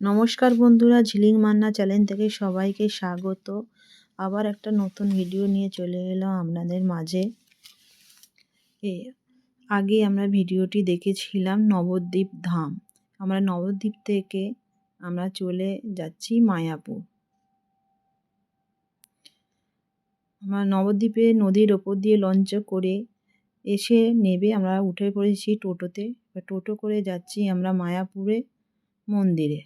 নমস্কার বন্ধুরা, ঝিলিং মান্না চ্যানেল থেকে সবাইকে স্বাগত। আবার একটা নতুন ভিডিও নিয়ে চলে এলাম আপনাদের মাঝে। এ, আগে আমরা ভিডিওটি দেখেছিলাম নবদ্বীপ ধাম। আমরা নবদ্বীপ থেকে আমরা চলে যাচ্ছি মায়াপুর। আমরা নবদ্বীপে নদীর ওপর দিয়ে লঞ্চ করে এসে নেবে আমরা উঠে পড়েছি টোটোতে। টোটো করে যাচ্ছি আমরা মায়াপুরে। মন্দিরে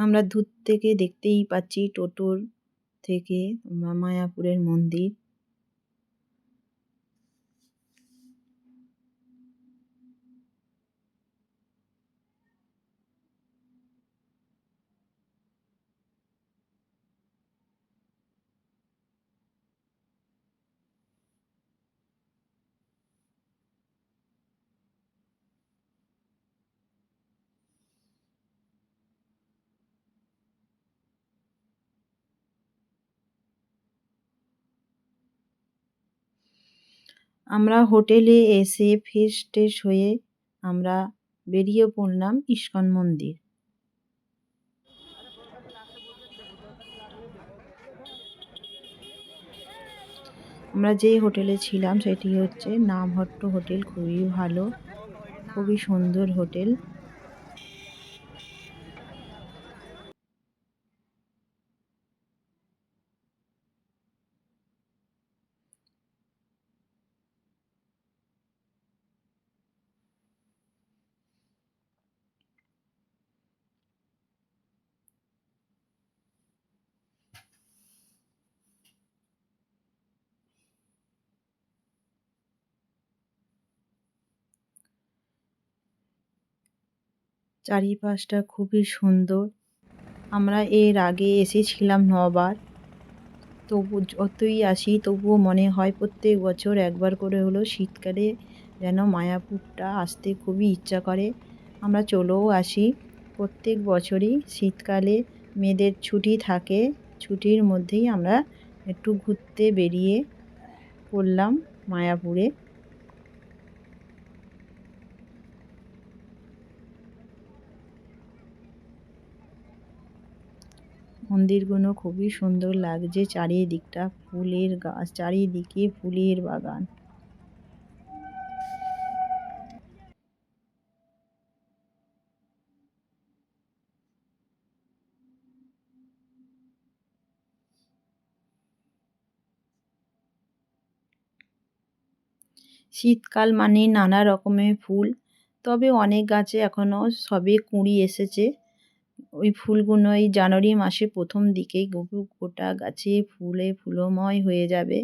আমরা দূর থেকে দেখতেই পাচ্ছি টোটোর থেকে মায়াপুরের মন্দির। আমরা হোটেলে এসে ফ্রেশ ট্রেশ হয়ে আমরা বেরিয়ে পড়লাম ইস্কন মন্দির। আমরা যেই হোটেলে ছিলাম, সেটি হচ্ছে নামহট্ট হোটেল, খুবই ভালো, খুবই সুন্দর হোটেল। চারিপাশটা খুবই সুন্দর। আমরা এর আগে এসেছিলাম নবার। তবু যতই আসি, তবুও মনে হয় প্রত্যেক বছর একবার করে হলেও শীতকালে যেন মায়াপুরটা আসতে খুবই ইচ্ছা করে। আমরা চলেও আসি। প্রত্যেক বছরই শীতকালে মেয়েদের ছুটি থাকে। ছুটির মধ্যেই আমরা একটু ঘুরতে বেরিয়ে পড়লাম মায়াপুরে। মন্দিরগুলো খুবই সুন্দর লাগছে, চারিদিকটা ফুলের গাছ চারিদিকে ফুলের বাগান। শীতকাল মানে নানা রকমের ফুল, তবে অনেক গাছে এখনও সবে কুঁড়ি এসেছে। ওই ফুলগুলো এই জানুয়ারি মাসে প্রথম দিকেই গোটা গাছে ফুলে ফুলময় হয়ে যাবে।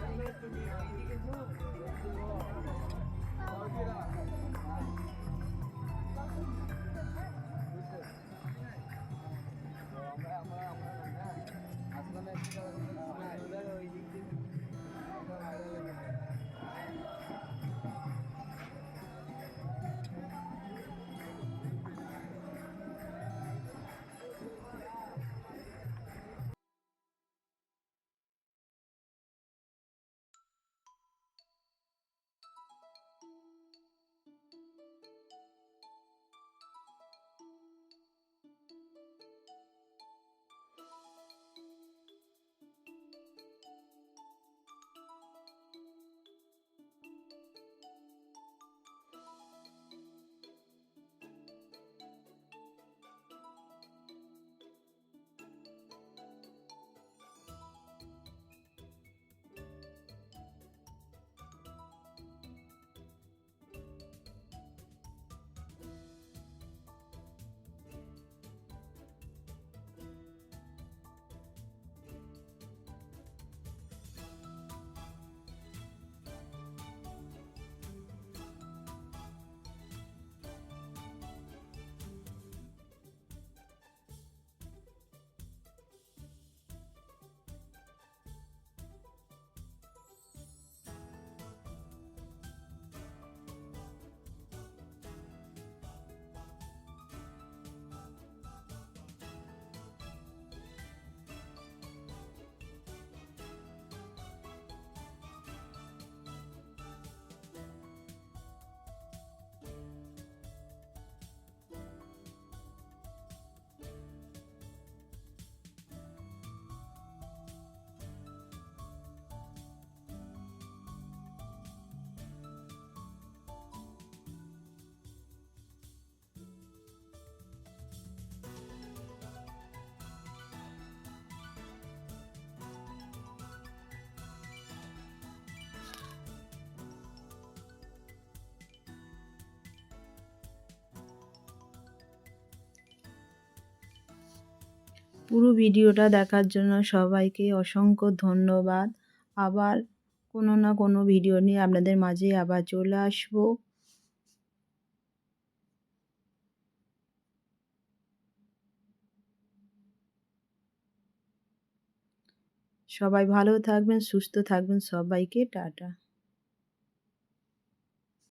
Thank you. পুরো ভিডিওটা দেখার জন্য সবাইকে অসংখ্য ধন্যবাদ। আবার কোনো না কোনো ভিডিও নিয়ে আপনাদের মাঝে আবার চলে আসব। সবাই ভালো থাকবেন, সুস্থ থাকবেন, সবাইকে টাটা।